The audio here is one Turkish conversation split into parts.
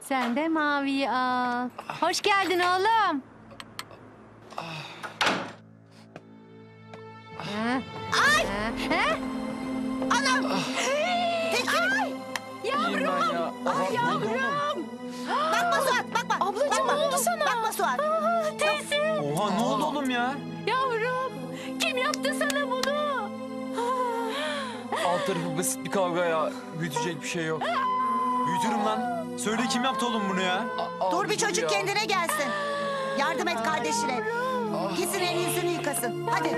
Sen de maviyi al. Hoş geldin oğlum. Ha? Ay! Ha? Anam! Tekin! Yavrum! Ay yavrum! Bakma Suat, bakma. Ablacığım, bakma. ne oldu sana? Bakma Suat. Aa, teyze! Oha ne oldu oğlum ya? Yavrum! Kim yaptı sana bunu? Alt tarafı basit bir kavga ya. Büyütecek bir şey yok. Büyütürüm lan. Söyle kim yaptı oğlum bunu ya? Dur bir çocuk kendine gelsin. Yardım et kardeşine. Gitsin elini yüzünü yıkasın. Hadi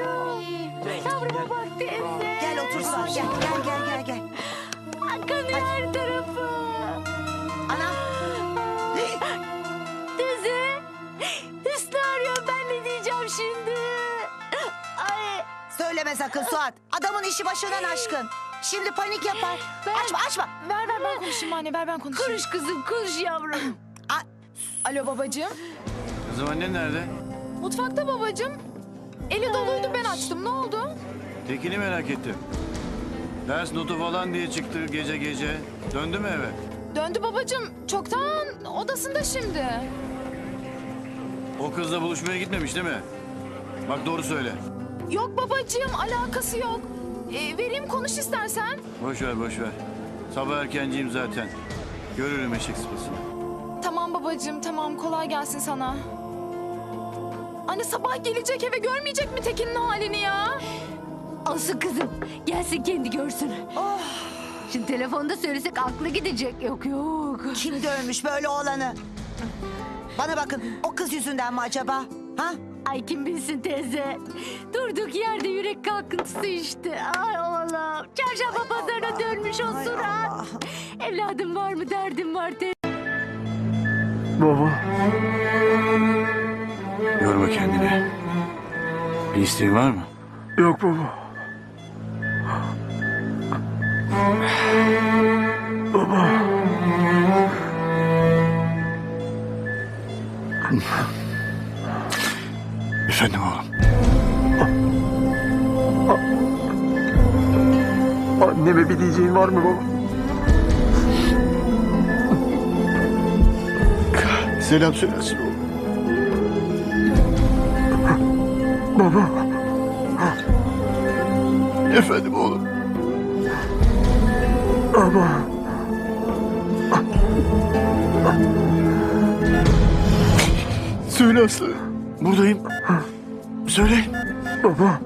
Yavruma bak teyze. gel otur Suat. Gel gel gel gel. gel. Kanıyor her tarafı. Anam Teyze! Hüsnü arıyor ben ne diyeceğim şimdi? Ay! söyleme sakın Suat. Adamın işi başından aşkın. Şimdi panik yapar. Açma açma. Ver ver ben konuşayım anne ver ben konuşayım. Konuş kızım konuş yavrum. Alo babacığım. Kızım annen nerede? Mutfakta babacığım. Eli doluydu ben açtım ne oldu? Tekin'i merak ettim. Ders notu falan diye çıktı gece gece. Döndü mü eve? Döndü babacığım. Çoktan odasında şimdi. O kızla buluşmaya gitmemiş değil mi? Bak doğru söyle. Yok babacığım alakası yok. Ee, vereyim konuş istersen. Boş ver boş ver. Sabah erkenciyim zaten. Görürüm eşek sıpasını. Tamam babacığım tamam kolay gelsin sana. Anne sabah gelecek eve görmeyecek mi Tekin'in halini ya? Alsın kızım. Gelsin kendi görsün. Oh, Şimdi telefonda söylesek aklı gidecek. Yok yok. kim dövmüş böyle oğlanı? Bana bakın o kız yüzünden mi acaba? Ha? Ay kim bilsin teyze. Durduk yerde yürek kalkıntısı işte. Ay oğlum. Çarşamba pazarına dönmüş o surat. Evladım var mı derdim var teyze. Yorma kendini. Bir isteğin var mı? Yok baba. Efendim oğlum. Anneme bir diyeceğin var mı baba? Selam söylesin oğlum. Baba. Efendim oğlum. Baba. Söyle Aslı. Buradayım. Söyle. Baba.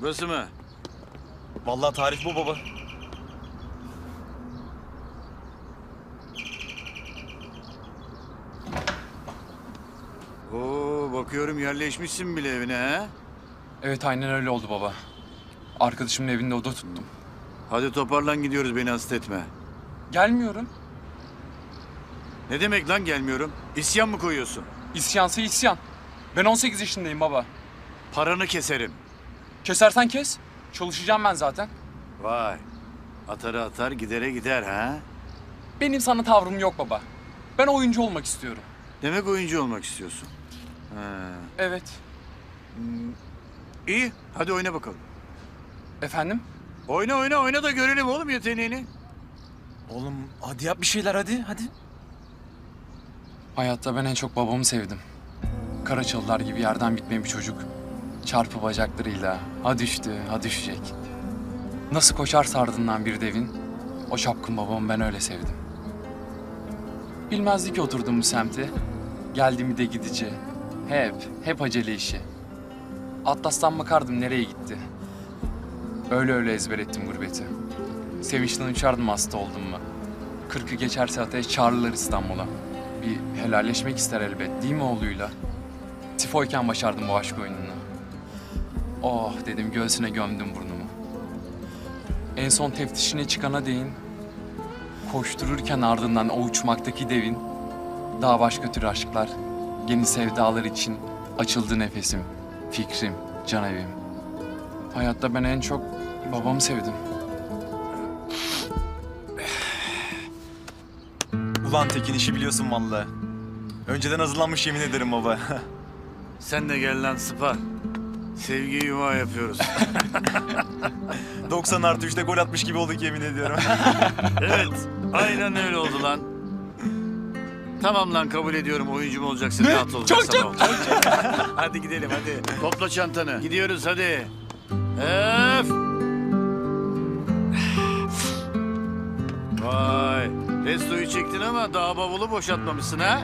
Burası mı? Vallahi tarif bu baba. Oo bakıyorum yerleşmişsin bile evine ha. Evet aynen öyle oldu baba. Arkadaşımın evinde oda tuttum. Hadi toparlan gidiyoruz beni hasta etme. Gelmiyorum. Ne demek lan gelmiyorum? İsyan mı koyuyorsun? İsyansa isyan. Ben 18 yaşındayım baba. Paranı keserim. Kesersen kes. Çalışacağım ben zaten. Vay. Atarı atar gidere gider ha. Benim sana tavrım yok baba. Ben oyuncu olmak istiyorum. Demek oyuncu olmak istiyorsun. Ha. Evet. İyi hadi oyna bakalım. Efendim? Oyna oyna oyna da görelim oğlum yeteneğini. Oğlum hadi yap bir şeyler hadi hadi. Hayatta ben en çok babamı sevdim. Karaçalılar gibi yerden bitmeyen bir çocuk. Çarpı bacaklarıyla ha düştü ha düşecek. Nasıl koşar ardından bir devin, o çapkın babamı ben öyle sevdim. Bilmezdi ki oturduğum bu semte. Geldi mi de gidici. Hep, hep acele işi. Atlas'tan bakardım nereye gitti. Öyle öyle ezber ettim gurbeti. Sevinçten uçardım hasta oldum mu. Kırkı geçerse ateş çağırırlar İstanbul'a. Bir helalleşmek ister elbet değil mi oğluyla? Tifoyken başardım bu aşk oyununu. Oh dedim göğsüne gömdüm burnumu. En son teftişine çıkana değin. Koştururken ardından o uçmaktaki devin. Daha başka tür aşklar. Yeni sevdalar için açıldı nefesim. Fikrim, can evim. Hayatta ben en çok Babamı sevdim. Ulan Tekin işi biliyorsun vallahi. Önceden hazırlanmış yemin ederim baba. Sen de gel lan Sıpa. Sevgi yuva yapıyoruz. 90 artı 3'te gol atmış gibi olduk yemin ediyorum. evet. Aynen öyle oldu lan. Tamam lan kabul ediyorum oyuncu mu olacaksın rahat olacaksın. Çok çok. hadi gidelim hadi. Topla çantanı. Gidiyoruz hadi. Öf. Vay. Restoyu çektin ama daha bavulu boşaltmamışsın ha.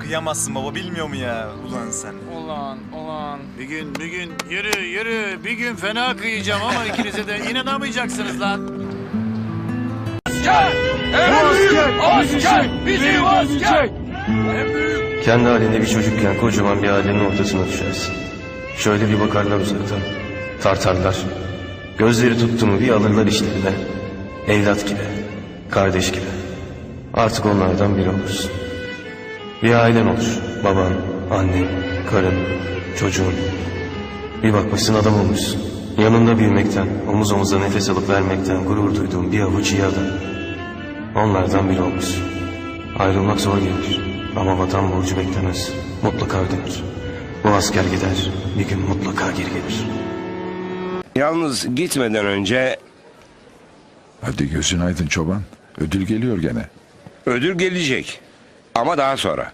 Kıyamazsın baba bilmiyor mu ya? Ulan sen. Ulan, ulan. Bir gün bir gün yürü yürü bir gün fena kıyacağım ama ikinize de inanamayacaksınız lan. Kendi halinde bir çocukken kocaman bir ailenin ortasına düşersin. Şöyle bir bakarlar uzaktan. Tartarlar. Gözleri tuttu mu bir alırlar işlerine. Evlat gibi. Kardeş gibi. Artık onlardan biri olursun. Bir ailen olur. Baban, annen, karın, çocuğun. Bir bakmışsın adam olmuşsun. Yanında büyümekten, omuz omuza nefes alıp vermekten gurur duyduğun bir avuç iyi adam. Onlardan biri olmuşsun. Ayrılmak zor gelir. Ama vatan borcu beklemez. Mutlaka ödenir. Bu asker gider. Bir gün mutlaka geri gelir. Yalnız gitmeden önce Hadi gözün aydın çoban. Ödül geliyor gene. ödül gelecek. Ama daha sonra.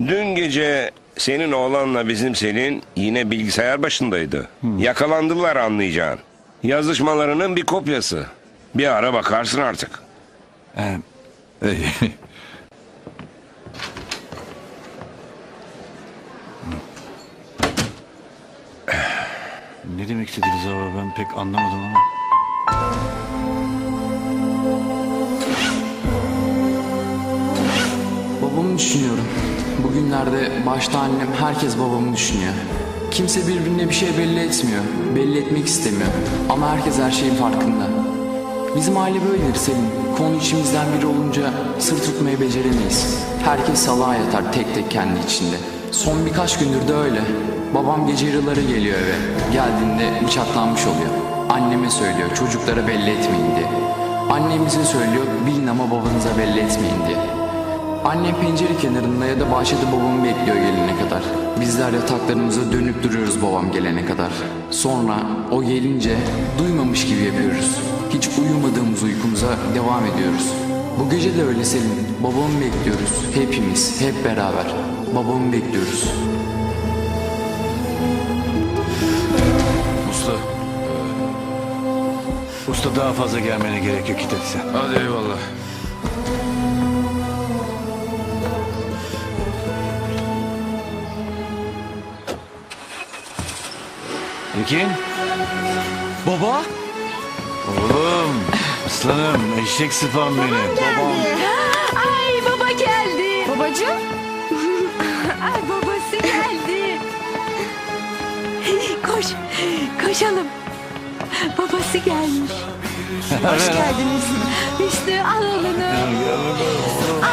Dün gece senin oğlanla bizim Selin yine bilgisayar başındaydı. Yakalandılar anlayacağın. Yazışmalarının bir kopyası. Bir ara bakarsın artık. Ey, Ne demek istediniz abi ben pek anlamadım ama. Babamı düşünüyorum. Bugünlerde başta annem herkes babamı düşünüyor. Kimse birbirine bir şey belli etmiyor. Belli etmek istemiyor. Ama herkes her şeyin farkında. Bizim aile böyledir Selim. Konu içimizden biri olunca sır tutmayı beceremeyiz. Herkes salağa yatar tek tek kendi içinde. Son birkaç gündür de öyle. Babam gece yarıları geliyor eve. Geldiğinde bıçaklanmış oluyor. Anneme söylüyor çocuklara belli etmeyin diye. Annemize söylüyor bilin ama babanıza belli etmeyin diye. Annem pencere kenarında ya da bahçede babamı bekliyor gelene kadar. Bizler yataklarımıza dönüp duruyoruz babam gelene kadar. Sonra o gelince duymamış gibi yapıyoruz. Hiç uyumadığımız uykumuza devam ediyoruz. Bu gece de öyle Selim. Babamı bekliyoruz. Hepimiz, hep beraber. Babamı bekliyoruz. Usta. Usta daha fazla gelmene gerek yok sen. Hadi eyvallah. Ekin. Baba? Oğlum. Aslanım eşek sıfam benim. Ay baba geldi. Babacığım? Ay babası geldi. Koş, koşalım. Babası gelmiş. Hoş geldiniz. İşte al oğlunu.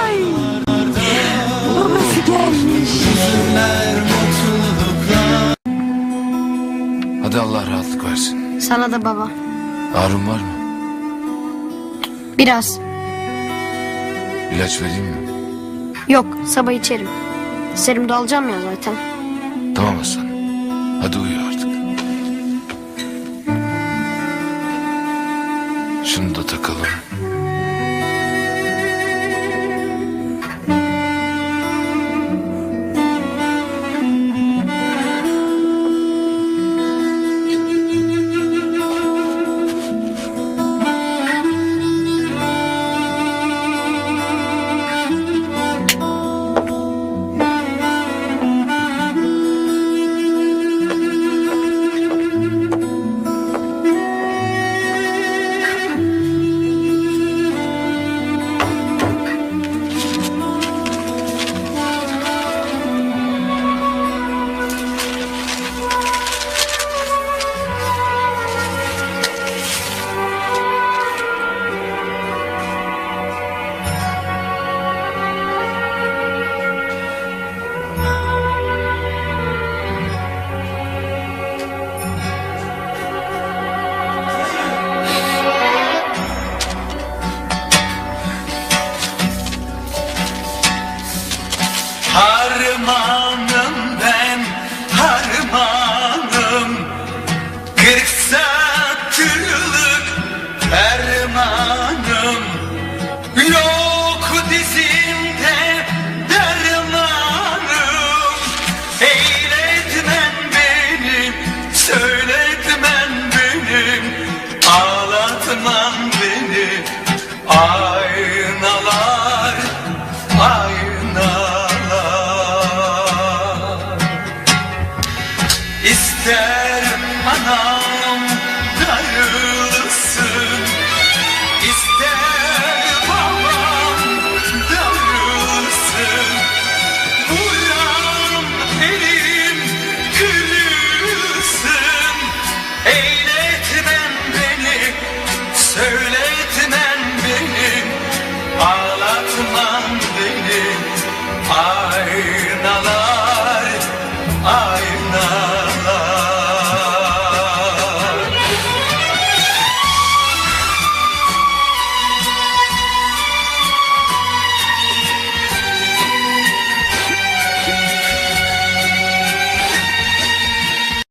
Ay. Babası gelmiş. Hadi Allah rahatlık versin. Sana da baba. Ağrın var mı? Biraz. İlaç vereyim mi? Yok, sabah içerim. Serum da alacağım ya zaten. Tamam Hasan. Hadi uyu artık. Şunu da takalım.